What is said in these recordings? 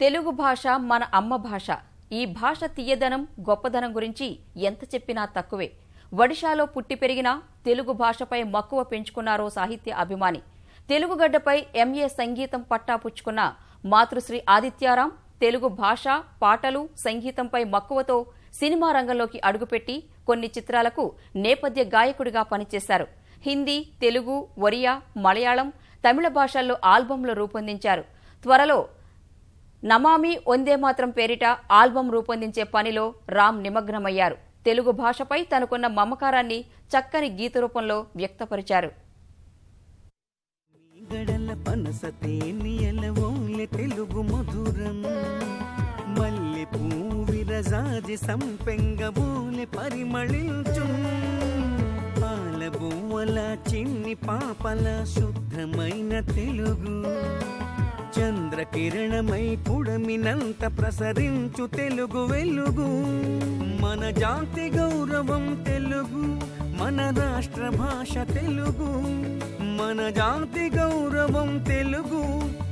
తెలుగు భాష మన అమ్మ భాష. ఈ భాష తీయదనం గొప్పదనం గురించి ఎంత చెప్పినా తక్కువే. ఒడిశాలో పుట్టి పెరిగిన తెలుగు భాషపై మక్కువ పెంచుకున్నారో సాహిత్య అభిమాని. తెలుగుగడ్డపై ఎంఏ సంగీతం పట్టా పుచ్చుకున్న మాతృశ్రీ ఆదిత్యారాం తెలుగు భాష పాటలు సంగీతంపై మక్కువతో సినిమా రంగంలోకి అడుగుపెట్టి కొన్ని చిత్రాలకు నేపథ్య గాయకుడిగా పనిచేశారు. హిందీ తెలుగు ఒరియా మలయాళం తమిళ భాషల్లో ఆల్బంలు రూపొందించారు. త్వరలో నమామి వందే మాత్రం పేరిట ఆల్బం రూపొందించే పనిలో రామ్ నిమగ్నమయ్యారు. తెలుగు భాషపై తనకున్న మమకారాన్ని చక్కని గీత రూపంలో వ్యక్తపరిచారు. తెలుగు మధురం. మల్లె పూవిరజాజి సంపెంగ బూలె పరిమళించు. పాల చిన్ని పాపల శుద్ధమైన తెలుగు. చంద్రకిరణమై పుడమినంత ప్రసరించు తెలుగు వెలుగు. మన జాతి గౌరవం తెలుగు మన రాష్ట్ర భాష తెలుగు. మన జాతి గౌరవం తెలుగు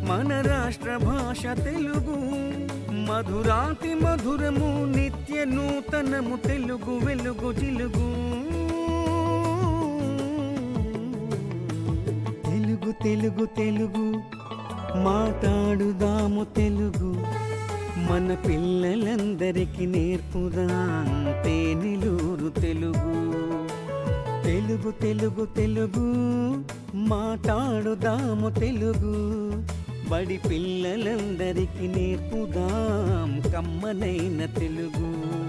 మన రాష్ట్ర భాష తెలుగు. మధురాతి మధురము నిత్య నూతనము తెలుగు వెలుగు జిలుగు తెలుగు తెలుగు తెలుగు. తెలుగు మన పిల్లలందరికీ నేర్పుదాం తేనెలూరు తెలుగు. తెలుగు తెలుగు తెలుగు మాట్లాడుదాము తెలుగు. బడి పిల్లలందరికీ నేర్పుదాం కమ్మనైన తెలుగు.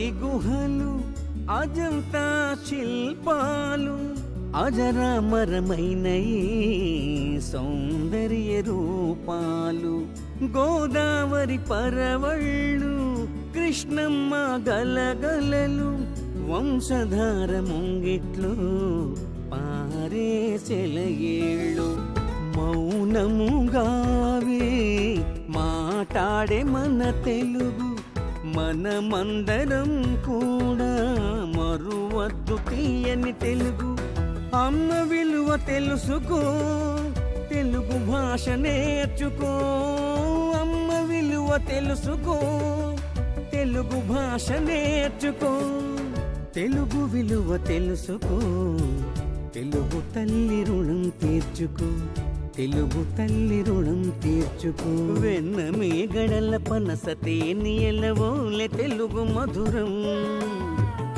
అమరావతి గుహలు అజంతా శిల్పాలు అజరామరమైన సౌందర్య రూపాలు. గోదావరి పరవళ్ళు కృష్ణమ్మ గలగలలు వంశధార ముంగిట్లు పారే సెలయేళ్ళు మౌనముగావే మాట్లాడే మన తెలుగు మనమందరం కూడా మరువద్దు తీయని తెలుగు. అమ్మ విలువ తెలుసుకో తెలుగు భాష నేర్చుకో. అమ్మ విలువ తెలుసుకో తెలుగు భాష నేర్చుకో. తెలుగు విలువ తెలుసుకో తెలుగు తల్లి రుణం తీర్చుకో. తెలుగు తల్లి రుణం తీర్చుకో. వెన్న మీ గడల పనస తేని తేనియలవోలె తెలుగు మధురం.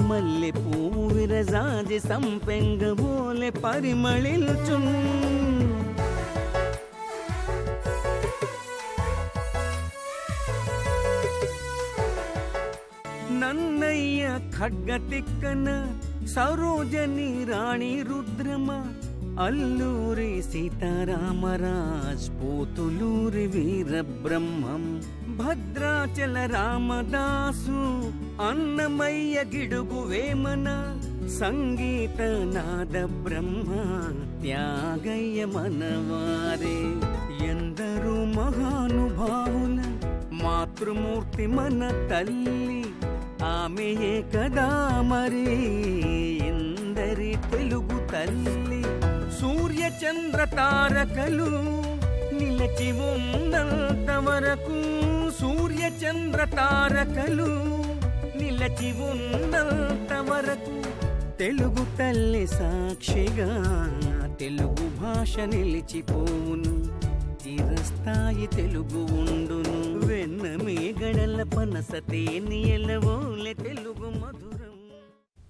మల్లె పువ్వు విరజాజి సంపెంగ బోలె పరిమళిల్చు. నన్నయ్య ఖడ్గ తిక్కన సరోజని రాణి రుద్రమా అల్లూరి సీతారామరాజ్ పోతులూరి వీరబ్రహ్మం భద్రాచల రామదాసు అన్నమయ్య గిడుగు వేమన సంగీత నాద బ్రహ్మ త్యాగయ్య మనవారే. ఎందరూ మహానుభావుల మాతృమూర్తి మన తల్లి ఆమెయే కదా మరి? ఎందరి తెలుగు తల్లి? సూర్య చంద్ర తారకలు నిలచి ఉన్నంత వరకు సూర్య చంద్ర తారకలు నిలచి ఉన్నంత వరకు తెలుగు తల్లి సాక్షిగా తెలుగు భాష నిలిచిపోవును. చిరస్థాయి తెలుగు ఉండును. వెన్న మీ గడల పనస తేనియలవోలె